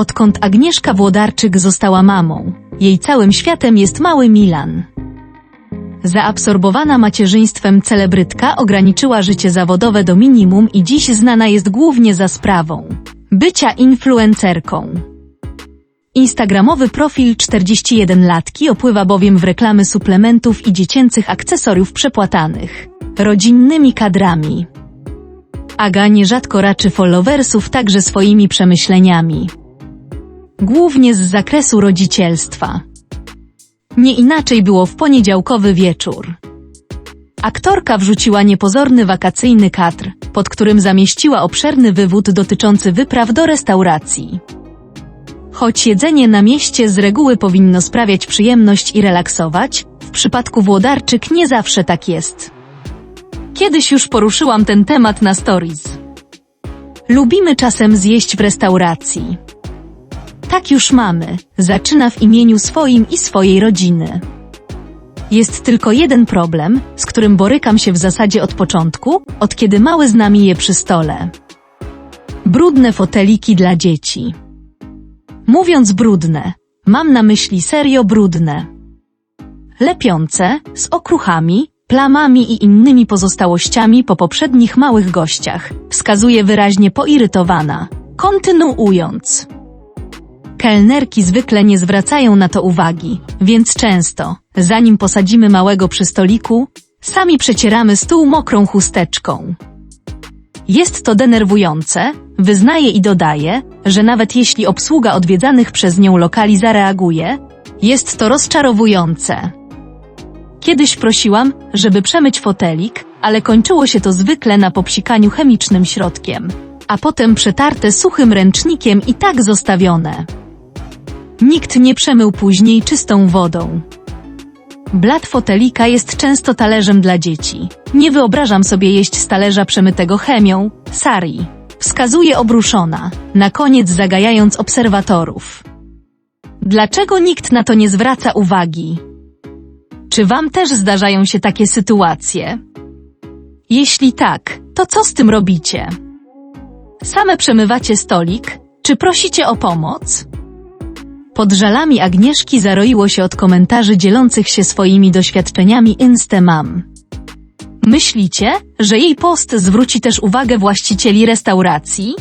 Odkąd Agnieszka Włodarczyk została mamą, jej całym światem jest mały Milan. Zaabsorbowana macierzyństwem celebrytka ograniczyła życie zawodowe do minimum i dziś znana jest głównie za sprawą bycia influencerką. Instagramowy profil 41-latki opływa bowiem w reklamy suplementów i dziecięcych akcesoriów przepłatanych rodzinnymi kadrami. Aga nierzadko raczy followersów także swoimi przemyśleniami. Głównie z zakresu rodzicielstwa. Nie inaczej było w poniedziałkowy wieczór. Aktorka wrzuciła niepozorny wakacyjny kadr, pod którym zamieściła obszerny wywód dotyczący wypraw do restauracji. Choć jedzenie na mieście z reguły powinno sprawiać przyjemność i relaksować, w przypadku włodarczyk nie zawsze tak jest. Kiedyś już poruszyłam ten temat na stories. Lubimy czasem zjeść w restauracji. Tak już mamy, zaczyna w imieniu swoim i swojej rodziny. Jest tylko jeden problem, z którym borykam się w zasadzie od początku, od kiedy mały z nami je przy stole. Brudne foteliki dla dzieci. Mówiąc brudne, mam na myśli serio brudne. Lepiące, z okruchami, plamami i innymi pozostałościami po poprzednich małych gościach, wskazuje wyraźnie poirytowana. Kontynuując. Kelnerki zwykle nie zwracają na to uwagi, więc często, zanim posadzimy małego przy stoliku, sami przecieramy stół mokrą chusteczką. Jest to denerwujące, wyznaje i dodaje, że nawet jeśli obsługa odwiedzanych przez nią lokali zareaguje, jest to rozczarowujące. Kiedyś prosiłam, żeby przemyć fotelik, ale kończyło się to zwykle na popsikaniu chemicznym środkiem, a potem przetarte suchym ręcznikiem i tak zostawione. Nikt nie przemył później czystą wodą. Blat fotelika jest często talerzem dla dzieci. Nie wyobrażam sobie jeść z talerza przemytego chemią, sari. Wskazuje obruszona, na koniec zagajając obserwatorów. Dlaczego nikt na to nie zwraca uwagi? Czy wam też zdarzają się takie sytuacje? Jeśli tak, to co z tym robicie? Same przemywacie stolik, czy prosicie o pomoc? Pod żalami Agnieszki zaroiło się od komentarzy dzielących się swoimi doświadczeniami Instemam. Myślicie, że jej post zwróci też uwagę właścicieli restauracji?